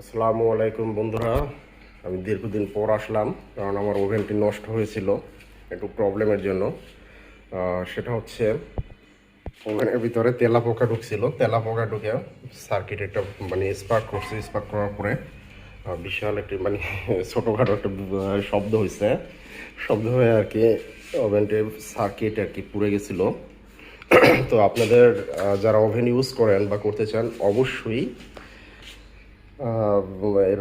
আসসালামু আলাইকুম বন্ধুরা। আমি দীর্ঘদিন পর আসলাম, কারণ আমার ওভেনটি নষ্ট হয়েছিল একটু প্রবলেমের জন্য। সেটা হচ্ছে, ওভেনের ভিতরে তেলা পোকা ঢুকছিল। তেলা পোকা ঢুকে সার্কিট একটা মানে স্পার্ক করছে। স্পার্ক করার পরে বিশাল একটি মানে ছোটোখাটো একটা শব্দ হয়েছে। শব্দ হয়ে আর কি ওভেনটির সার্কিট আর কি পুড়ে গেছিল। তো আপনাদের যারা ওভেন ইউজ করেন বা করতে চান, অবশ্যই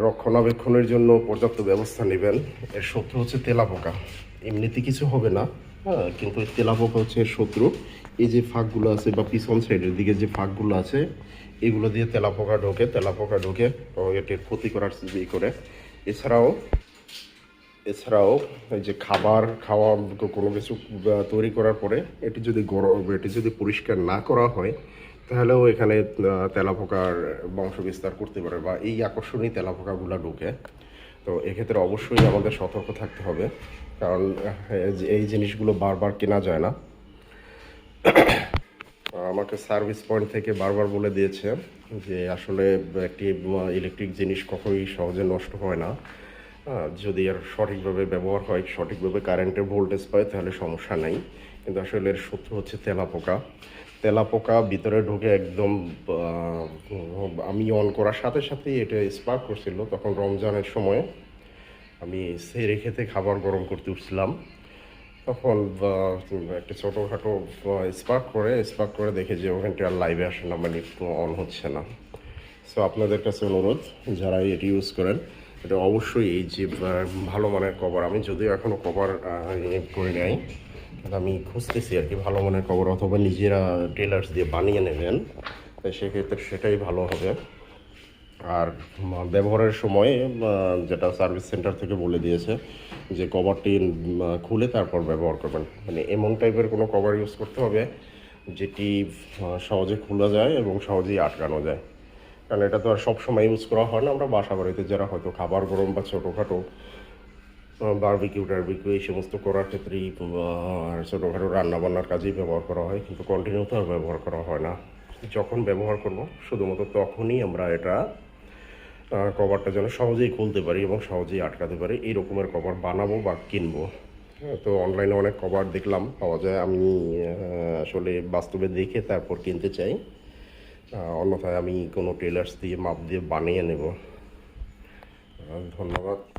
রক্ষণাবেক্ষণের জন্য পর্যাপ্ত ব্যবস্থা নেবেন। এর শত্রু হচ্ছে তেলাপোকা। এমনিতে কিছু হবে না হ্যাঁ কিন্তু তেলাপোকা হচ্ছে এর শত্রু। এই যে ফাঁকগুলো আছে বা পিছন সাইডের দিকে যে ফাঁকগুলো আছে, এগুলো দিয়ে তেলাপোকা ঢোকে। তেলাপোকা ঢোকে এটির ক্ষতি করার ইয়ে করে। এছাড়াও এছাড়াও এই যে খাবার খাওয়া কোনো কিছু তৈরি করার পরে এটি যদি গরম, এটি যদি পরিষ্কার না করা হয় তাহলেও এখানে তেলাপোকার বংশ বিস্তার করতে পারে বা এই আকর্ষণীয় তেলাপোকাগুলো ঢুকে। তো এক্ষেত্রে অবশ্যই আমাদের সতর্ক থাকতে হবে, কারণ এই জিনিসগুলো বারবার কেনা যায় না। আমাকে সার্ভিস পয়েন্ট থেকে বারবার বলে দিয়েছে যে আসলে একটি ইলেকট্রিক জিনিস কখনোই সহজে নষ্ট হয় না। যদি এর সঠিকভাবে ব্যবহার হয়, সঠিকভাবে কারেন্টের ভোল্টেজ পায়, তাহলে সমস্যা নাই। কিন্তু আসলে এর শত্রু হচ্ছে তেলাপোকা। তেলাপোকা ভিতরে ঢুকে একদম আমি অন করার সাথে সাথেই এটা স্পার্ক করছিল। তখন রমজানের সময় আমি সেরে খেতে খাবার গরম করতে উঠছিলাম। তখন একটা ছোটোখাটো স্পার্ক করে স্পার্ক করে দেখে যে ওভেনটা আর লাইভে আসে না মানে অন হচ্ছে না। সো আপনাদের কাছে অনুরোধ, যারা এটি ইউজ করেন এটা অবশ্যই এই যে ভালো মানের কভার। আমি যদিও এখনও কভার করে নেই আমি খুঁজতেছি আর কি ভালো মানের কভার, অথবা নিজেরা টেলার্স দিয়ে বানিয়ে নেবেন তাই সেক্ষেত্রে সেটাই ভালো হবে। আর ব্যবহারের সময় যেটা সার্ভিস সেন্টার থেকে বলে দিয়েছে, যে কভারটি খুলে তারপর ব্যবহার করবেন। মানে এমন টাইপের কোনো কভার ইউজ করতে হবে, যেটি সহজে খোলা যায় এবং সহজেই আটকানো যায়। কারণ এটা তো আর সবসময় ইউজ করা হয় না। আমরা বাসা বাড়িতে যারা হয়তো খাবার গরম বা ছোটোখাটো বারবিকিউ টারবিকিউ এই সমস্ত করার ক্ষেত্রেই ছোটোখাটো রান্নাবান্নার কাজেই ব্যবহার করা হয় কিন্তু কন্টিনিউ তো আর ব্যবহার করা হয় না। যখন ব্যবহার করব শুধুমাত্র তখনই আমরা এটা কভারটা যেন সহজেই খুলতে পারি এবং সহজেই আটকাতে পারি এই রকমের কভার বানাবো বা কিনবো। হ্যাঁ, তো অনলাইনে অনেক কভার দেখলাম পাওয়া যায়। আমি আসলে বাস্তবে দেখে তারপর কিনতে চাই। অন্যথায় আমি কোনো টেলার্স দিয়ে মাপ দিয়ে বানিয়ে নেব। ধন্যবাদ।